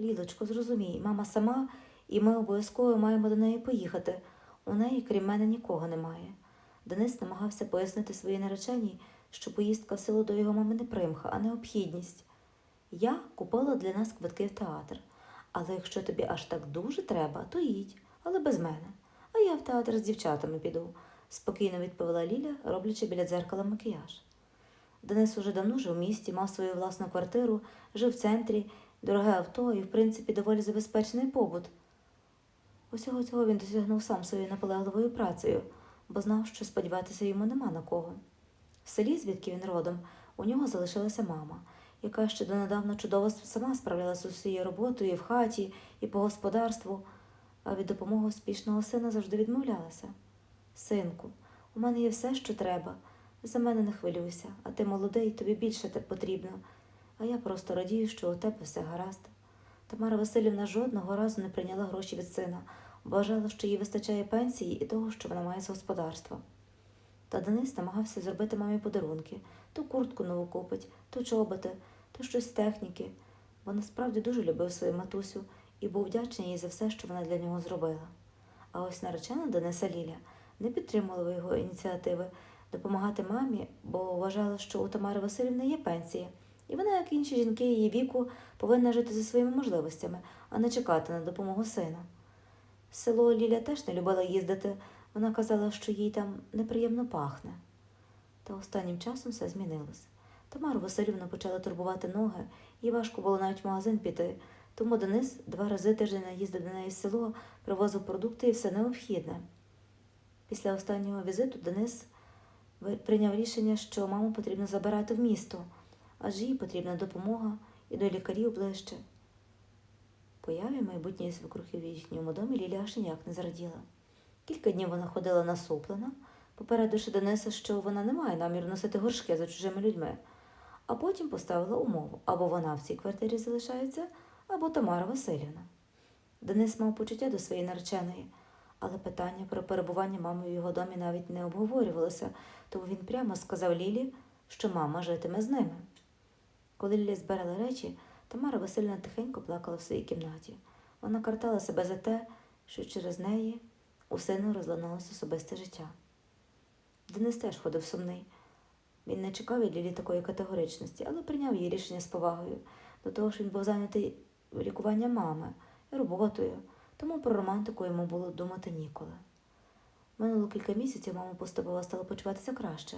Лілочко, зрозумій, мама сама, і ми обов'язково маємо до неї поїхати. У неї, крім мене, нікого немає. Денис намагався пояснити своїй нареченій, що поїздка в село до його мами не примха, а необхідність. Я купила для нас квитки в театр. Але якщо тобі аж так дуже треба, то їдь, але без мене. А я в театр з дівчатами піду, спокійно відповіла Ліля, роблячи біля дзеркала макіяж. Денис уже давно жив у місті, мав свою власну квартиру, жив в центрі, дороге авто і, в принципі, доволі забезпечений побут. Усього цього він досягнув сам своєю наполегливою працею, бо знав, що сподіватися йому нема на кого. В селі, звідки він родом, у нього залишилася мама, яка ще донедавна чудово сама справлялася з усією роботою і в хаті, і по господарству, а від допомоги успішного сина завжди відмовлялася. Синку, у мене є все, що треба. За мене не хвилюйся, а ти молодий, тобі більше те потрібно. А я просто радію, що у тебе все гаразд. Тамара Васильівна жодного разу не прийняла гроші від сина, вважала, що їй вистачає пенсії і того, що вона має з господарства. Та Денис намагався зробити мамі подарунки то куртку нову купить, то чоботи, то щось з техніки, бо насправді дуже любив свою матусю і був вдячний їй за все, що вона для нього зробила. А ось наречена Дениса Ліля не підтримувала його ініціативи допомагати мамі, бо вважала, що у Тамари Васильівни є пенсія, і вона, як інші жінки її віку, повинна жити за своїми можливостями, а не чекати на допомогу сина. Село Ліля теж не любила їздити, вона казала, що їй там неприємно пахне. Та останнім часом все змінилось. Тамару Васильівну почали турбувати ноги, їй важко було навіть в магазин піти, тому Денис два рази тиждень їздив до неї в село, привозив продукти і все необхідне. Після останнього візиту Денис прийняв рішення, що маму потрібно забирати в місто, адже їй потрібна допомога і до лікарів ближче. Появі майбутньої свекрухи в їхньому домі Лілія аж ніяк не зраділа. Кілька днів вона ходила насуплена, попередивши Дениса, що вона не має наміру носити горшки за чужими людьми, а потім поставила умову або вона в цій квартирі залишається, або Тамара Васильівна. Денис мав почуття до своєї нареченої, але питання про перебування мами в його домі навіть не обговорювалося, тому він прямо сказав Лілі, що мама житиме з ними. Коли Лілі збирала речі, Тамара Васильівна тихенько плакала в своїй кімнаті. Вона картала себе за те, що через неї у сину розламалося особисте життя. Денис теж ходив сумний. Він не чекав від Лілі такої категоричності, але прийняв її рішення з повагою. До того ж він був зайнятий лікуванням мами і роботою, тому про романтику йому було думати ніколи. Минуло кілька місяців мама поступово стала почуватися краще,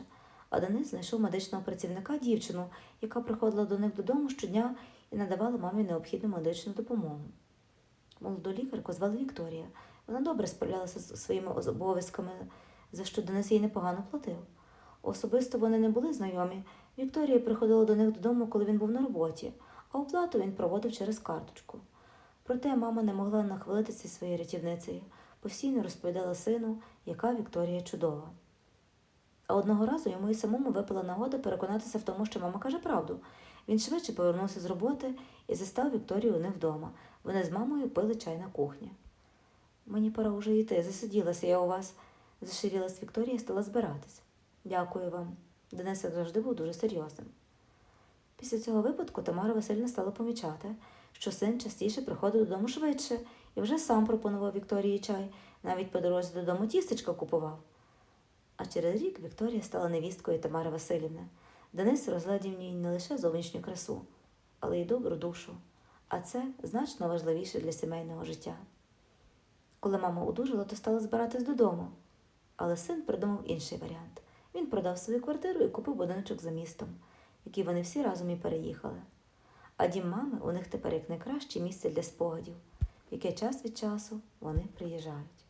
а Денис знайшов медичного працівника дівчину, яка приходила до них додому щодня і надавала мамі необхідну медичну допомогу. Молоду лікарку звали Вікторія. Вона добре справлялася з своїми обов'язками, за що Денис їй непогано платив. Особисто вони не були знайомі. Вікторія приходила до них додому, коли він був на роботі, а оплату він проводив через карточку. Проте мама не могла нахвалитися своєю рятівницею, постійно розповідала сину, яка Вікторія чудова. А одного разу йому і самому випала нагода переконатися в тому, що мама каже правду. Він швидше повернувся з роботи і застав Вікторію у них вдома. Вони з мамою пили чай на кухні. Мені пора уже йти, засиділася я у вас, заширілась Вікторія і стала збиратись. Дякую вам. Денис завжди був дуже серйозним. Після цього випадку Тамара Васильівна стала помічати, що син частіше приходив додому швидше і вже сам пропонував Вікторії чай, навіть по дорозі додому тістечко купував. А через рік Вікторія стала невісткою Тамари Васильівни. Денис розглядів в ній не лише зовнішню красу, але й добру душу, а це значно важливіше для сімейного життя. Коли мама одужала, то стала збиратись додому. Але син придумав інший варіант. Він продав свою квартиру і купив будиночок за містом, який вони всі разом і переїхали. А дім мами у них тепер як найкраще місце для спогадів, яке час від часу вони приїжджають.